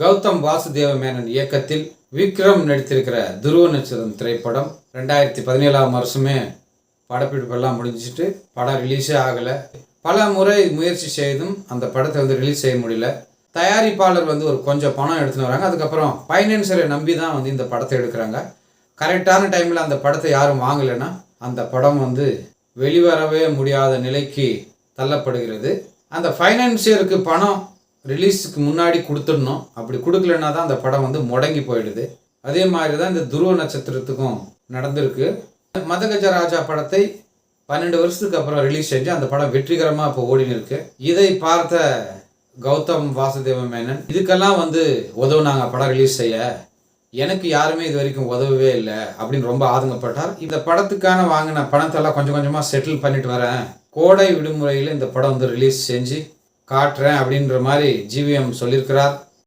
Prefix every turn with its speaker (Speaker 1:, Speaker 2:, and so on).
Speaker 1: கௌதம் வாசுதேவ மேனன் இயக்கத்தில் விக்ரம் நடித்திருக்கிற துருவ நட்சத்திரம் திரைப்படம் ரெண்டாயிரத்தி பதினேழாம் வருஷமே படப்பிடிப்பெல்லாம் முடிஞ்சிட்டு படம் ரிலீஸே ஆகலை. பல முறை முயற்சி செய்தும் அந்த படத்தை வந்து ரிலீஸ் செய்ய முடியல. தயாரிப்பாளர் வந்து ஒரு கொஞ்சம் பணம் எடுத்துன்னு வராங்க. அதுக்கப்புறம் ஃபைனான்சியரை நம்பி தான் வந்து இந்த படத்தை எடுக்கிறாங்க. கரெக்டான டைமில் அந்த படத்தை யாரும் வாங்கலைன்னா அந்த படம் வந்து வெளிவரவே முடியாத நிலைக்கு தள்ளப்படுகிறது. அந்த ஃபைனான்சியருக்கு பணம் ரிலீஸுக்கு முன்னாடி கொடுத்துடணும். அப்படி கொடுக்கலன்னா தான் அந்த படம் வந்து முடங்கி போயிடுது. அதே மாதிரி தான் இந்த துருவ நட்சத்திரத்துக்கும் நடந்திருக்கு. மதகஜ ராஜா படத்தை பன்னெண்டு வருஷத்துக்கு அப்புறம் ரிலீஸ் செஞ்சு அந்த படம் வெற்றிகரமாக இப்போ ஓடின்னு இருக்கு இதை பார்த்த கௌதம் வாசுதேவ மேனன் இதுக்கெல்லாம் வந்து உதவுனாங்க படம் ரிலீஸ் செய்ய எனக்கு யாருமே இது வரைக்கும் உதவவே இல்லை அப்படின்னு ரொம்ப ஆதங்கப்பட்டார். இந்த படத்துக்கான வாங்கின பணத்தெல்லாம் கொஞ்சம் கொஞ்சமாக செட்டில் பண்ணிட்டு வரேன். கோடை விடுமுறையில் இந்த படம் வந்து ரிலீஸ் செஞ்சு காட்டுறேன் அப்படின்ற மாதிரி ஜிவிஎம் சொல்லியிருக்கிறார்.